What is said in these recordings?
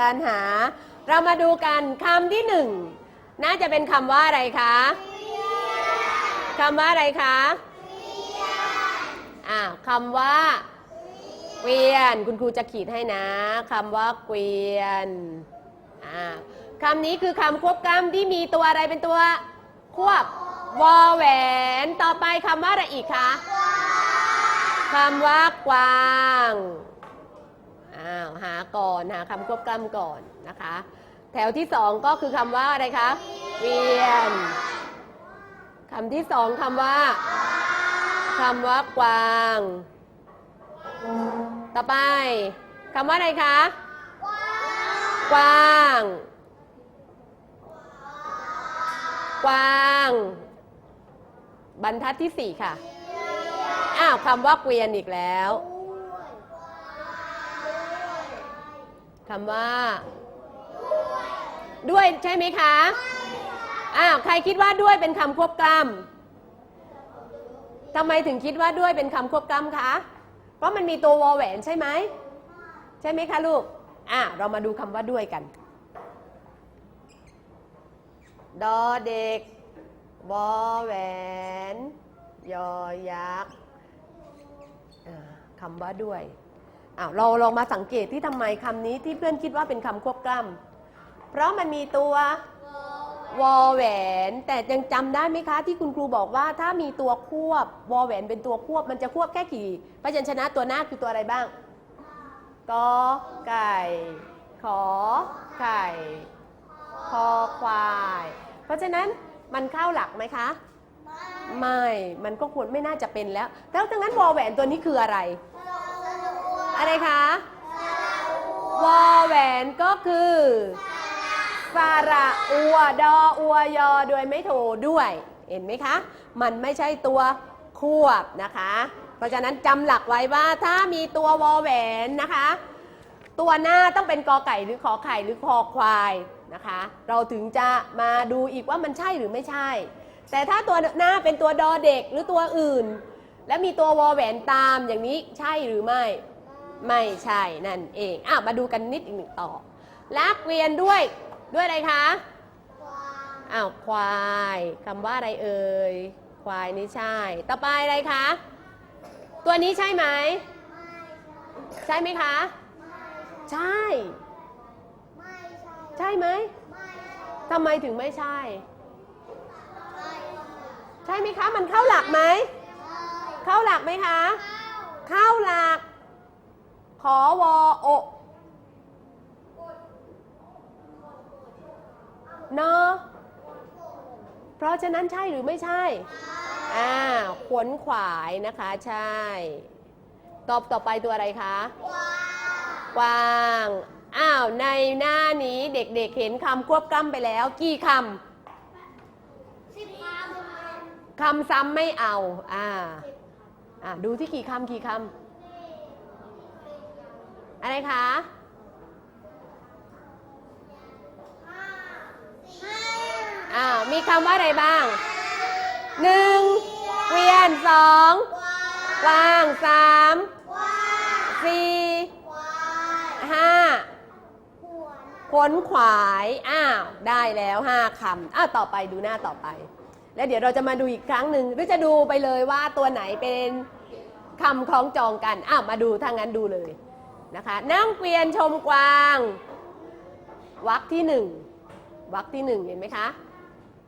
การหา เรามาดูกันคำที่หนึ่งน่าจะเป็นคำว่าอะไรคะคำว่าอะไรคะอ้าคำว่าเกวียน คุณครูจะขีดให้นะคำว่าเกวียนอ่าคำนี้คือคำควบกล้ำที่มีตัวอะไรเป็นตัว ควบวอแหวน ต่อไปคำว่าอะไรอีกคะคำว่ากวาง อ้าวหาก่อนหาคำควบกล้ำก่อนนะคะ แถวที่สองก็คือคำว่าอะไรคะ เวียนคำที่สองคำว่าคำว่ากวาง ต่อไปคำว่าอะไรคะกวาง กวาง บรรทัดที่สี่ค่ะ อ้าวคำว่าเกวียนอีกแล้ว คำว่า ด้วยใช่ไหมคะอ้าวใครคิดว่าด้วยเป็นคำควบกล้ำทำไมถึงคิดว่าด้วยเป็นคำควบกล้ำคะเพราะมันมีตัววอแหวนใช่ไหมใช่ไหมคะลูกอะเรามาดูคำว่าด้วยกัน ดอเด็กวอแหวน ยอยักษ์คำว่าด้วย อ้าวเราลองมาสังเกตที่ทำไมคำนี้ที่เพื่อนคิดว่าเป็นคำควบกล้ำเพราะมันมีตัววอแหวน แต่ยังจำได้ไหมคะ ที่คุณครูบอกว่าถ้ามีตัวควบวอแหวนเป็นตัวควบ มันจะควบแค่กี่พยัญชนะตัวหน้าคือตัวอะไรบ้างกอไก่ ขอไก่ คอควาย เพราะฉะนั้นมันเข้าหลักไหมคะ ไม่ มันก็ควรไม่น่าจะเป็นแล้ว แล้วดังนั้นวอแหวนตัวนี้คืออะไร อะไรคะวอแหวนก็คือสระอัวดออัวยอโดยไม่โทด้วย เห็นไหมคะ มันไม่ใช่ตัวควบนะคะ เพราะฉะนั้นจำหลักไว้ว่าถ้ามีตัววอแหวนนะคะ ตัวหน้าต้องเป็นกอไก่หรือขอไข่หรือคอควายนะคะ เราถึงจะมาดูอีกว่ามันใช่หรือไม่ใช่ แต่ถ้าตัวหน้าเป็นตัวดอเด็กหรือตัวอื่น และมีตัววอแหวนตามอย่างนี้ใช่หรือไม่ ไม่ใช่นั่นเองอะมาดูกันนิดอีกหนึ่งต่อลักเวียนด้วยด้วยอะไรคะอ้าวควายคำว่าอะไรเอ่ยควายนี่ใช่ ต่อไปอะไรคะ ตัวนี้ใช่ไหมใช่ไหมคะ ใช่ใช่ไหมทำไมถึงไม่ใช่ ใช่ไหมคะ มันเข้าหลักไหม เข้าหลักไหมคะ เข้าหลักขอ วอโอะเนอะเพราะฉะนั้นใช่หรือไม่ใช่ อ่า ขวนขวายนะคะ ใช่ ตอบต่อไปตัวอะไรคะ กวาง อ้าว ในหน้านี้เด็กๆเห็นคำควบกล้ำไปแล้ว กี่คำคำซ้ำไม่เอา อ่า อ่า ดูที่กี่คำกี่คำ อะไรคะอ้าวมีคำว่าอะไรบ้างหนึ่งเกวียนสองกวางสามสี่ห้าขวนขวาย อ้าว ได้แล้วห้าคำอ้าวต่อไปดูหน้าต่อไป แล้วเดี๋ยวเราจะมาดูอีกครั้งหนึ่งหรือจะดูไปเลยว่าตัวไหนเป็นคำคล้องจองกัน อ้าว มาดูถ้างั้นดูเลย นะคะ นั่งเกวียนชมกวางวรรคที่หนึ่งวรรคที่หนึ่งเห็นไหมคะ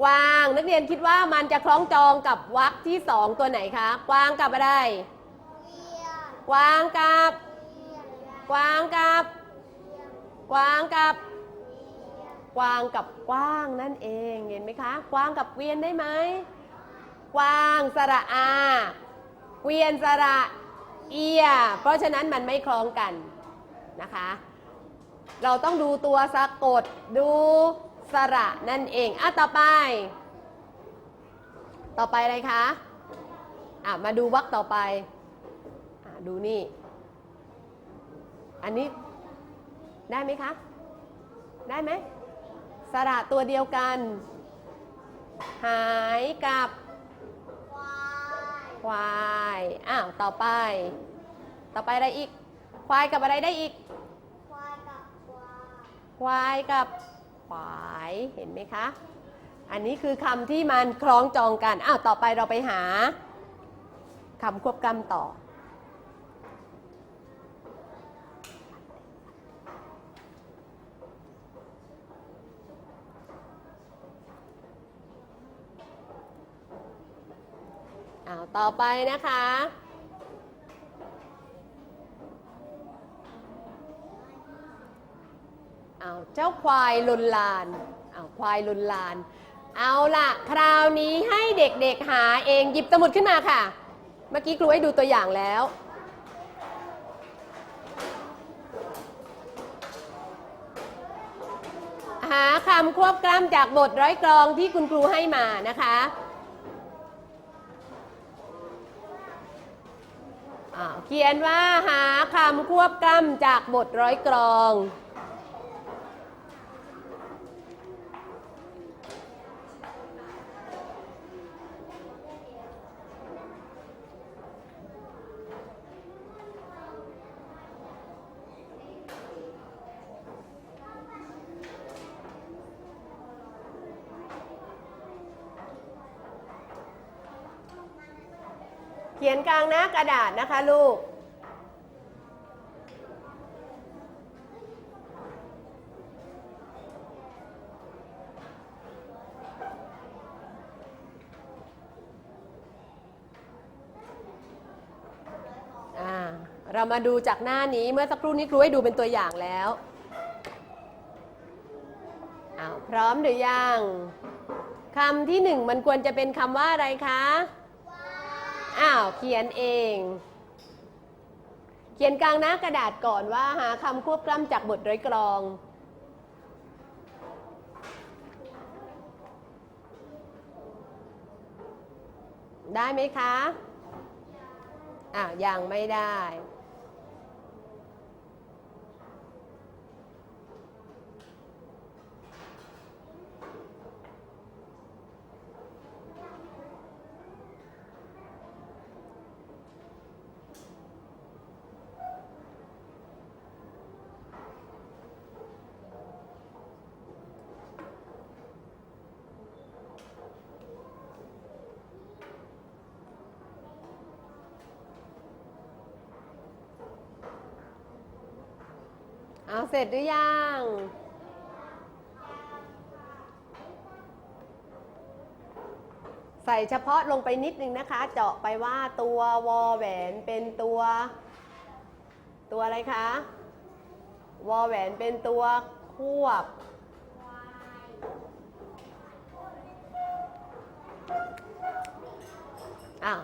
กวางนักเรียนคิดว่ามันจะคล้องจองกับวรรคที่สองตัวไหนคะกวางกับอะไรกวางกับกวางกับกวางกับกวางกับกว้างนั่นเองเห็นไหมคะกวางกับเกวียนได้ไหมกวางสระอา เกวียนสระเอีย เพราะฉะนั้นมันไม่คล้องกัน นะคะ เราต้องดูตัวสะกดดูสระนั่นเองอะต่อไป ต่อไปอะไรคะอะมาดูวรรคต่อไปอะดูนี่ อันนี้ได้ไหมคะ ได้ไหมสระตัวเดียวกัน หายกับควาย อ้าว ต่อไป ต่อไปอะไรอีก ควายกับอะไรได้อีก ควายกับขวายเห็นไหมคะ อันนี้คือคำที่มันคล้องจองกันอ้าวต่อไปเราไปหาคำควบกล้ำต่อ อ้าวต่อไปนะคะ เอา เจ้าควายลุนลานเอาควายลุนลาน เอาล่ะ คราวนี้ให้เด็กๆหาเองหยิบสมุดขึ้นมาค่ะ เมื่อกี้ครูให้ดูตัวอย่างแล้วหาคำควบกล้ำจากบทร้อยกรองที่คุณครูให้มานะคะเขียนว่าหาคำควบกล้ำจากบทร้อยกรอง เขียนกลางหน้ากระดาษนะคะลูกอ่าเรามาดูจากหน้านี้เมื่อสักครู่นี้ครูให้ดูเป็นตัวอย่างแล้วอาวพร้อมหรือยังคำที่หนึ่งมันควรจะเป็นคำว่าอะไรคะ อ้าวเขียนเอง เขียนกลางหน้ากระดาษก่อนว่าหาคำควบกล้ำจากบทร้อยกรองได้ไหมคะอ้าวยังไม่ได้ เอาเสร็จหรือยัง ใส่เฉพาะลงไปนิดนึงนะคะ เจาะไปว่าตัววอแหวนเป็นตัว ตัวอะไรคะ วอแหวนเป็นตัวควบอ้าว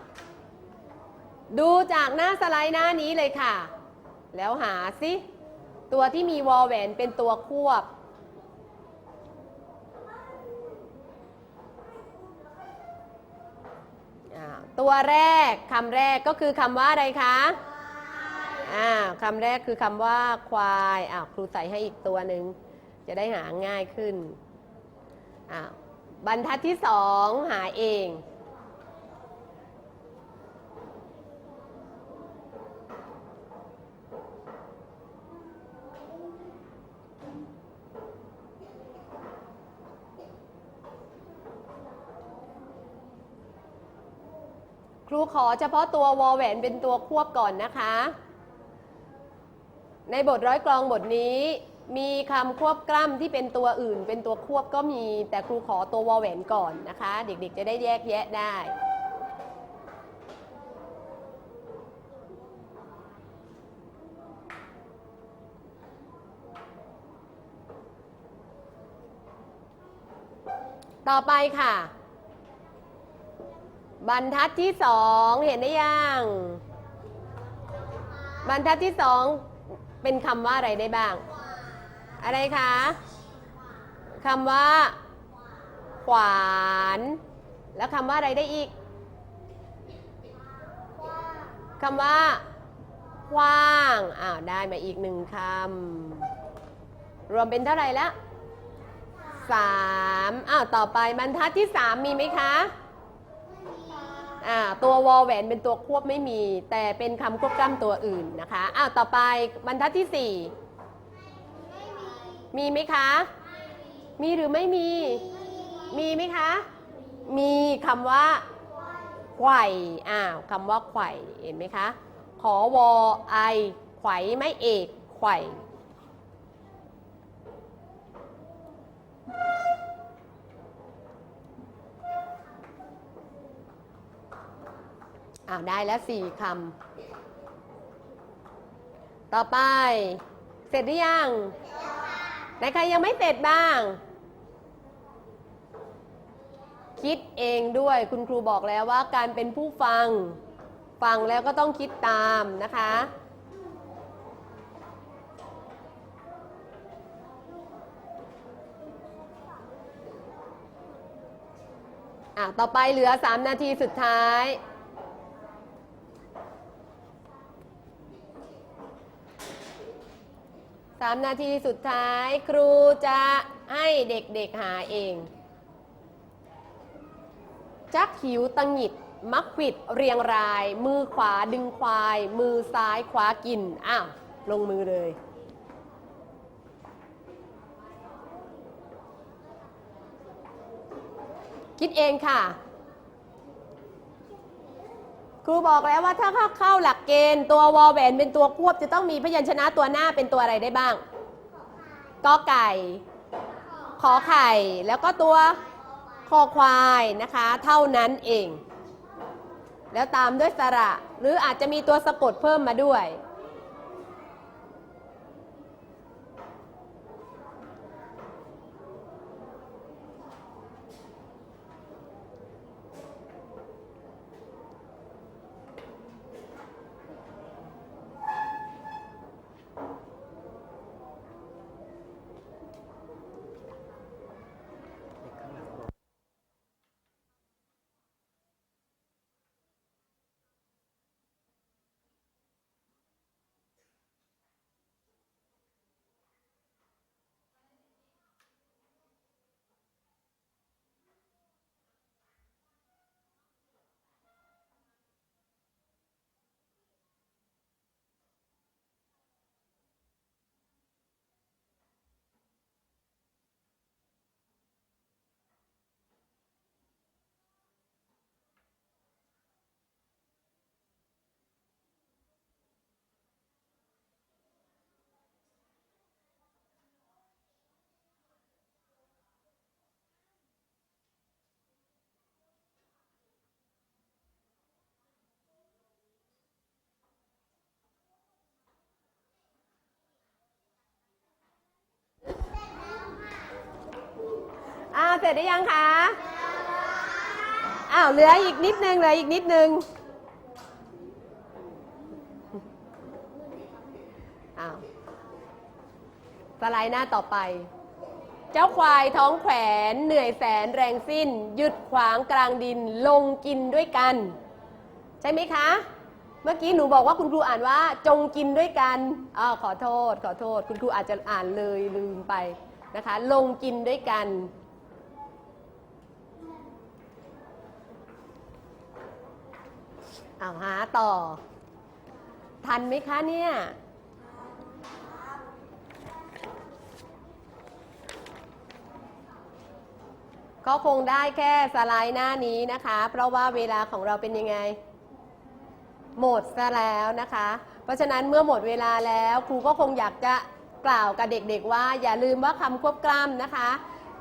ดูจากหน้าสไลด์หน้านี้เลยค่ะ แล้วหาสิ ตัวที่มีวอลแหวนเป็นตัวควบ ตัวแรกคำแรกก็คือคำว่าอะไรคะอ่าคำแรกคือคำว่าควายอ่าครูใส่ให้อีกตัวหนึ่งจะได้หาง่ายขึ้นอ่าบรรทัดที่สองหาเอง ค รูขอเฉพาะตัววอแหวนเป็นตัวควบก่อนนะคะ ในบทร้อยกลองบทนี้ มีคำควบกล้ำที่เป็นตัวอื่น เป็นตัวควบก็มี แต่ครูขอตัววอแหวนก่อนนะคะ เด็กๆจะได้แยกแยะได้ต่อไปค่ะ บรรทัดที่สองเห็นได้ยังบรรทัดที่สองเป็นคำว่าอะไรได้บ้าง อะไรคะคำว่า ขวาน แล้วคำว่าอะไรได้อีกคำว่าคว้างอ้าวได้มาอีกหนึ่งคำรวมเป็นเท่าไหร่ละสามอ้าวต่อไปบรรทัดที่สามมีไหมคะ ตัววอลแหวนเป็นตัวควบไม่มี แต่เป็นคำควบกล้ำตัวอื่นนะคะอ้าวต่อไปบรรทัดที่สี่มีไหมคะ มีหรือไม่มี มีไหมคะ มีคำว่าไข่อ้าวคำว่าไข่เห็นไหมคะ ขอวอไอไข่ไม่เอกไข่ อ้าวได้แล้วสี่คำ ต่อไป เสร็จหรือยังไหนใครยังไม่เสร็จบ้าง คิดเองด้วยคุณครูบอกแล้วว่าการเป็นผู้ฟัง ฟังแล้วก็ต้องคิดตามนะคะอะต่อไปเหลือ 3 นาทีสุดท้าย สามนาทีสุดท้าย ครูจะให้เด็กๆหาเอง จักหิวตังหิด มักขวิดเรียงราย มือขวาดึงควาย มือซ้ายคว้ากิน อ้าว ลงมือเลยคิดเองค่ะ ครูบอกแล้วว่าถ้าเข้าขาหลักเกณฑ์ตัววอแหวนเป็นตัวควบ จะต้องมีพยัญชนะตัวหน้าเป็นตัวอะไรได้บ้างกอไก่ ขอไข่ แล้วก็ตัวคอควายนะคะ เท่านั้นเอง แล้วตามด้วยสระ หรืออาจจะมีตัวสะกดเพิ่มมาด้วย อ้าวเสร็จหรือยังคะอ้าวเหลืออีกนิดนึงเหลืออีกนิดนึงอ้าวสไลด์หน้าต่อไป เจ้าควายท้องแขวนเหนื่อยแสนแรงสิ้น หยุดขวางกลางดินลงกินด้วยกัน ใช่ไหมคะ เมื่อกี้หนูบอกว่าคุณครูอ่านว่า จงกินด้วยกันอ้าวขอโทษ ขอโทษ คุณครูอาจจะอ่านเลยลืมไปนะคะ ลงกินด้วยกัน เอาหาต่อ ทันไหมคะเนี่ย ก็คงได้แค่สไลด์หน้านี้นะคะ เพราะว่าเวลาของเราเป็นยังไง หมดซะแล้วนะคะ เพราะฉะนั้นเมื่อหมดเวลาแล้วครูก็คงอยากจะกล่าวกับเด็กๆว่า อย่าลืมว่าคำควบกล้ำนะคะ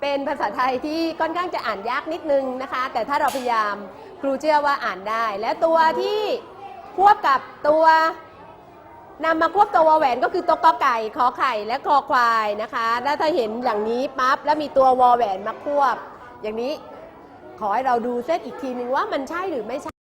เป็นภาษาไทยที่ค่อนข้างจะอ่านยากนิดนึงนะคะ แต่ถ้าเราพยายาม ครูเชื่อว่าอ่านได้ และตัวที่ควบกับตัวนำมาควบตัววแหวนก็คือตัวกอไก่ขอไข่และคอควายนะคะแล้วถ้าเห็นอย่างนี้ปั๊บแล้วมีตัววอแหวนมาควบ อย่างนี้ขอให้เราดูเส้นอีกทีนึงว่ามันใช่หรือไม่ใช่